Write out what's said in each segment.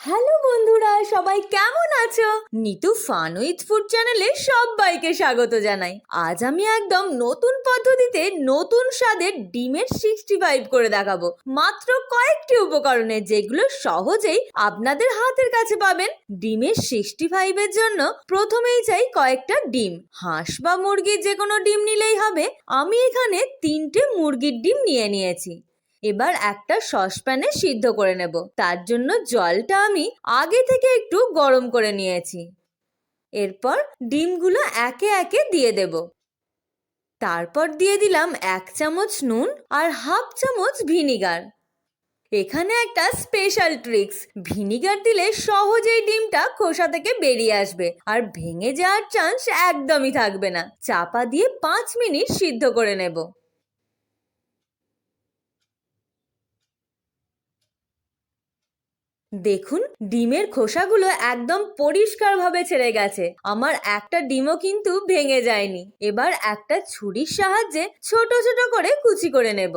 Hello বন্ধুরা, সবাই কেমন আছো? নিতু ফান উইথ ফুড চ্যানেলে সবাইকে স্বাগত জানাই। আজ আমি একদম নতুন পদ্ধতিতে নতুন স্বাদের ডিমের সিক্সটি ফাইভ করে দেখাবো। মাত্র কয়েকটি উপকরণে যেগুলো সহজেই আপনাদের হাতের কাছে পাবেন। ডিমের সিক্সটি ফাইভের জন্য প্রথমেই চাই কয়েকটা ডিম। হাঁস বা মুরগির যে কোনো ডিম নিলেই হবে। আমি এখানে তিনটে মুরগির ডিম নিয়ে নিয়েছি। এবার একটা সসপ্যানে সিদ্ধ করে নেব। তার জন্য জলটা আমি আগে থেকে একটু গরম করে নিয়েছি। এরপর ডিমগুলো একে একে দিয়ে দেব। তারপর দিয়ে দিলাম এক চামচ নুন আর হাফ চামচ ভিনিগার। এখানে একটা স্পেশাল ট্রিক্স, ভিনিগার দিলে সহজেই ডিমটা খোসা থেকে বেরিয়ে আসবে আর ভেঙে যাওয়ার চান্স একদমই থাকবে না। চাপা দিয়ে পাঁচ মিনিট সিদ্ধ করে নেব। দেখুন, ডিমের খোসাগুলো একদম পরিষ্কারভাবে ছেড়ে গেছে। আমার একটা ডিমও কিন্তু ভেঙে যায়নি। এবার একটা ছুরির সাহায্যে ছোট ছোট করে কুচি করে নেব।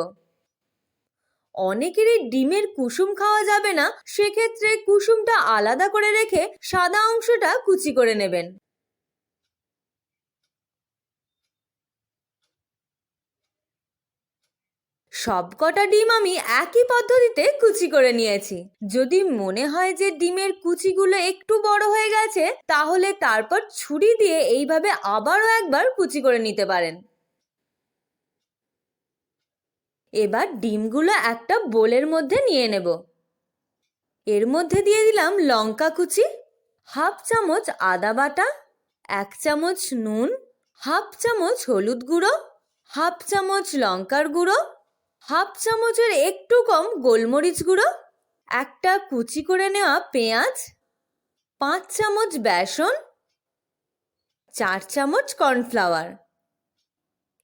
অনেকেরই ডিমের কুসুম খাওয়া যাবে না, সেক্ষেত্রে কুসুমটা আলাদা করে রেখে সাদা অংশটা কুচি করে নেবেন। সবকটা ডিম আমি একই পদ্ধতিতে কুচি করে নিয়েছি। যদি মনে হয় যে ডিমের কুচিগুলো একটু বড় হয়ে গেছে, তাহলে তারপর ছুরি দিয়ে এইভাবে আবারও একবার কুচি করে নিতে পারেন। এবার ডিমগুলো একটা বোলের মধ্যে নিয়ে নেব। এর মধ্যে দিয়ে দিলাম লঙ্কা কুচি, হাফ চামচ আদা বাটা, এক চামচ নুন, হাফ চামচ হলুদ গুঁড়ো, হাফ চামচ লঙ্কার গুঁড়ো হাফ চামচের একটু কম গোলমরিচ গুঁড়ো, একটা কুচি করে নেওয়া পেঁয়াজ, পাঁচ চামচ বেসন, চার চামচ কর্নফ্লাওয়ার।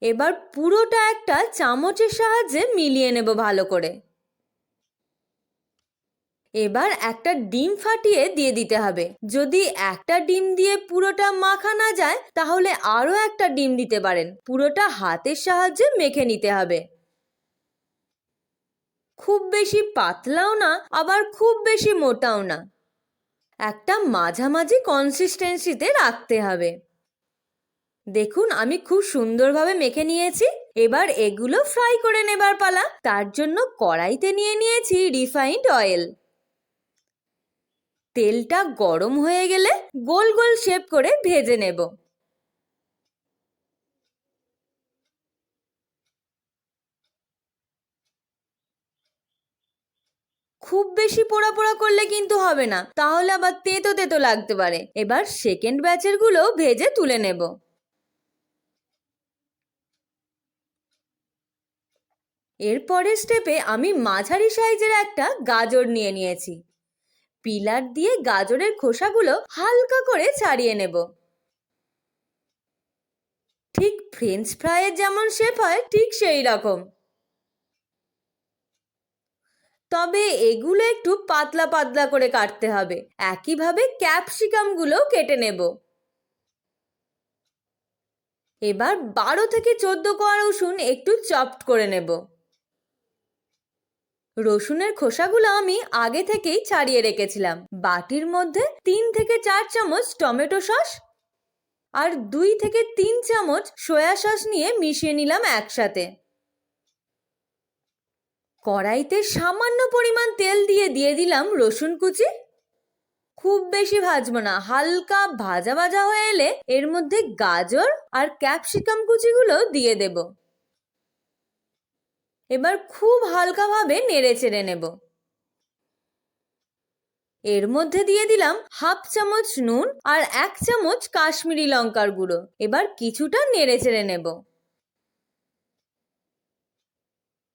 এবার পুরোটা একটা চামচের সাহায্যে মিলিয়ে নেব ভালো করে। এবার একটা ডিম ফাটিয়ে দিয়ে দিতে হবে। যদি একটা ডিম দিয়ে পুরোটা মাখা না যায়, তাহলে আরও একটা ডিম দিতে পারেন। পুরোটা হাতের সাহায্যে মেখে নিতে হবে। খুব বেশি পাতলাও না, আবার খুব বেশি মোটাও না। একটা মাঝামাঝি কনসিস্টেন্সিতে রাখতে হবে। দেখুন, আমি খুব সুন্দরভাবে মেখে নিয়েছি। এবার এগুলো ফ্রাই করে নেবার পালা। তার জন্য কড়াইতে নিয়ে নিয়েছি রিফাইন্ড অয়েল তেলটা গরম হয়ে গেলে গোল গোল শেপ করে ভেজে নেব। খুব বেশি পোড়া পোড়া করলে কিন্তু হবে না। তাহলে আবার তেতো তেতো লাগতে পারে। এবার সেকেন্ড ব্যাচেরগুলো ভেজে তুলে নেব। এরপরের স্টেপে আমি মাঝারি সাইজের একটা গাজর নিয়ে নিয়েছি। পিলার দিয়ে গাজরের খোসাগুলো হালকা করে ছাড়িয়ে নেব। ঠিক ফ্রেঞ্চ ফ্রাইয়ের যেমন শেপ হয়, ঠিক সেই রকম। তবে এগুলো একটু পাতলা পাতলা করে কাটতে হবে। একইভাবে ক্যাপসিকামগুলো কেটে নেব। এবার বারো থেকে চোদ্দ কোয়া রসুন একটু চপড করে নেব। রসুনের খোসাগুলো আমি আগে থেকেই ছাড়িয়ে রেখেছিলাম। বাটির মধ্যে তিন থেকে চার চামচ টমেটো সস আর দুই থেকে তিন চামচ সয়া সস নিয়ে মিশিয়ে নিলাম একসাথে। কড়াইতে সামান্য পরিমাণ তেল দিয়ে দিয়ে দিলাম রসুন কুচি। খুব বেশি ভাজবো না, হালকা ভাজা ভাজা হয়ে এলে এর মধ্যে গাজর আর ক্যাপসিকাম কুচিগুলো দিয়ে দেব। এবার খুব হালকাভাবে নেড়ে চেড়ে নেব। এর মধ্যে দিয়ে দিলাম হাফ চামচ নুন আর এক চামচ কাশ্মীরি লঙ্কার গুঁড়ো। এবার কিছুটা নেড়ে চেড়ে নেব।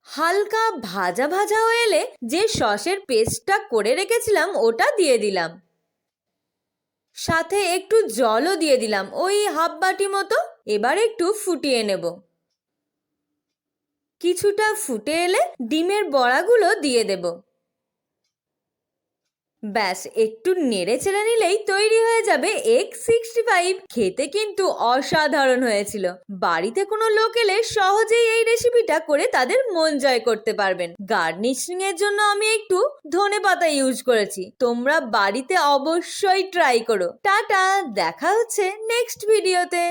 হালকা ভাজা ভাজা হয়ে এলে যে সসের পেস্টটা করে রেখেছিলাম, ওটা দিয়ে দিলাম। সাথে একটু জলও দিয়ে দিলাম, ওই হাফ বাটি মতো। এবার একটু ফুটিয়ে নেব। কিছুটা ফুটে এলে ডিমের বড়াগুলো দিয়ে দেব। ব্যাস, একটু নেড়ে চেড়ে নিলেই তৈরি হয়ে যাবে এগ সিক্সটি ফাইভ খেতে কিন্তু অসাধারণ হয়েছিল। বাড়িতে কোনো লোক এলে সহজেই এই রেসিপিটা করে তাদের মন জয় করতে পারবেন। গার্নিশিং এর জন্য আমি একটু ধনে পাতা ইউজ করেছি। তোমরা বাড়িতে অবশ্যই ট্রাই করো। টাটা, দেখা হচ্ছে নেক্সট ভিডিওতে